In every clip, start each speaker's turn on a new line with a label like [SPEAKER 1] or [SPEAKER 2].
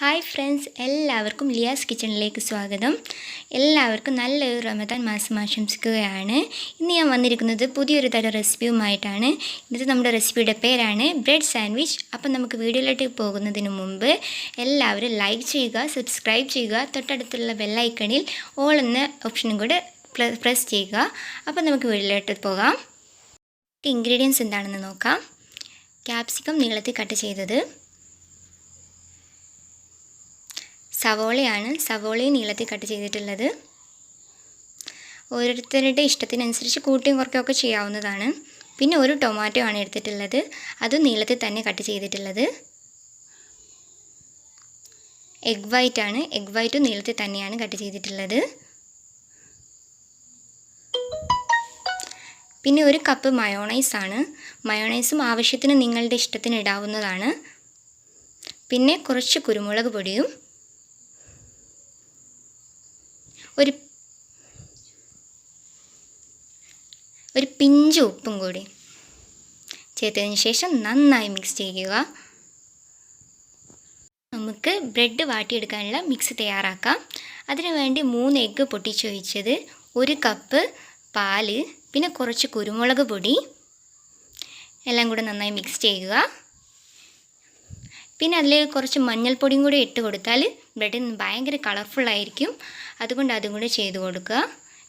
[SPEAKER 1] Hi friends എല്ലാവർക്കും ലിയാസ് കിച്ചണിലേക്ക് സ്വാഗതം. എല്ലാവർക്കും നല്ലൊരു റമദാൻ മാസം ആശംസിക്കുകയാണ്. ഇന്ന് ഞാൻ വന്നിരിക്കുന്നത് പുതിയൊരു തരം റെസിപ്പിയുമായിട്ടാണ്. ഇന്നത്തെ നമ്മുടെ റെസിപ്പിയുടെ പേരാണ് ബ്രെഡ് സാൻഡ്വിച്ച്. അപ്പം നമുക്ക് വീഡിയോയിലോട്ട് പോകുന്നതിന് മുമ്പ് എല്ലാവരും ലൈക്ക് ചെയ്യുക സബ്സ്ക്രൈബ് ചെയ്യുക തൊട്ടടുത്തുള്ള ബെല്ലൈക്കണിൽ ഓൾ എന്ന ഓപ്ഷനും കൂടെ പ്രസ് ചെയ്യുക. അപ്പം നമുക്ക് വീഡിയോയിലോട്ട് പോകാം. ഇൻഗ്രീഡിയൻസ് എന്താണെന്ന് നോക്കാം. ക്യാപ്സിക്കം നീളത്തിൽ കട്ട് ചെയ്തത്. സവോളയാണ്. സവോളയും നീളത്തിൽ കട്ട് ചെയ്തിട്ടുള്ളത്. ഓരോരുത്തരുടെ ഇഷ്ടത്തിനനുസരിച്ച് കൂട്ടിയും കുറയ്ക്കുകയൊക്കെ ചെയ്യാവുന്നതാണ്. പിന്നെ ഒരു ടൊമാറ്റോ ആണ് എടുത്തിട്ടുള്ളത്. അതും നീളത്തിൽ തന്നെ കട്ട് ചെയ്തിട്ടുള്ളത്. എഗ് വൈറ്റ് ആണ്. എഗ് വൈറ്റും നീളത്തിൽ തന്നെയാണ് കട്ട് ചെയ്തിട്ടുള്ളത്. പിന്നെ ഒരു കപ്പ് മയോണൈസ് ആണ്. മയോണൈസും ആവശ്യത്തിന് നിങ്ങളുടെ ഇഷ്ടത്തിന് ഇടാവുന്നതാണ്. പിന്നെ കുറച്ച് കുരുമുളക് പൊടിയും ഒരു ഒരു പിഞ്ച് ഉപ്പും കൂടി ചേർത്തതിന് ശേഷം നന്നായി മിക്സ് ചെയ്യുക. നമുക്ക് ബ്രെഡ് വാട്ടിയെടുക്കാനുള്ള മിക്സ് തയ്യാറാക്കാം. അതിനു വേണ്ടി മൂന്ന് എഗ്ഗ് പൊട്ടിച്ചൊഴിച്ചത് ഒരു കപ്പ് പാൽ പിന്നെ കുറച്ച് കുരുമുളക് പൊടി. എല്ലാം കൂടെ നന്നായി മിക്സ് ചെയ്യുക. പിന്നെ അതിൽ കുറച്ച് മഞ്ഞൾപ്പൊടിയും കൂടി ഇട്ട് കൊടുത്താൽ ബ്രെഡ് ഭയങ്കര കളർഫുള്ളായിരിക്കും അതുകൊണ്ട് അതും കൂടി ചെയ്ത് കൊടുക്കുക.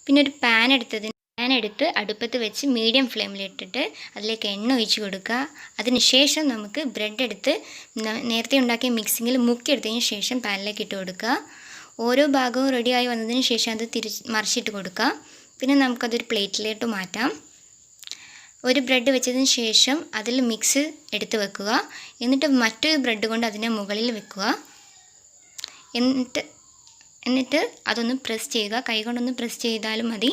[SPEAKER 1] പിന്നെ ഒരു പാൻ എടുത്തതിന് പാൻ എടുത്ത് അടുപ്പത്ത് വെച്ച് മീഡിയം ഫ്ലെയിമിലിട്ടിട്ട് അതിലേക്ക് എണ്ണ ഒഴിച്ച് കൊടുക്കുക. അതിനുശേഷം നമുക്ക് ബ്രെഡ് എടുത്ത് നേരത്തെ ഉണ്ടാക്കിയ മിക്സിങ്ങിൽ മുക്കിയെടുത്തതിന് ശേഷം പാനിലേക്ക് ഇട്ട് കൊടുക്കുക. ഓരോ ഭാഗവും റെഡിയായി വന്നതിന് ശേഷം അത് തിരിച്ച് മറിച്ചിട്ട് കൊടുക്കുക. പിന്നെ നമുക്കതൊരു പ്ലേറ്റിലോട്ട് മാറ്റാം. ഒരു ബ്രെഡ് വെച്ചതിന് ശേഷം അതിൽ മിക്സ് എടുത്ത് വെക്കുക. എന്നിട്ട് മറ്റൊരു ബ്രെഡ് കൊണ്ട് അതിനെ മുകളിൽ വെക്കുക. എന്നിട്ട് എന്നിട്ട് അതൊന്ന് പ്രസ് ചെയ്യുക. കൈ കൊണ്ടൊന്ന് പ്രസ് ചെയ്താലും മതി.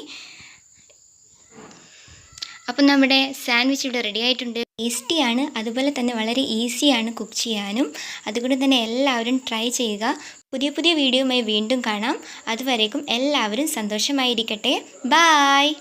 [SPEAKER 1] അപ്പം നമ്മുടെ സാൻഡ്വിച്ച് ഇവിടെ റെഡി ആയിട്ടുണ്ട്. ടേസ്റ്റിയാണ് അതുപോലെ തന്നെ വളരെ ഈസിയാണ് കുക്ക് ചെയ്യാനും. അതുകൊണ്ട് തന്നെ എല്ലാവരും ട്രൈ ചെയ്യുക. പുതിയ പുതിയ വീഡിയോയുമായി വീണ്ടും കാണാം. അതുവരേക്കും എല്ലാവരും സന്തോഷമായിരിക്കട്ടെ. ബായ്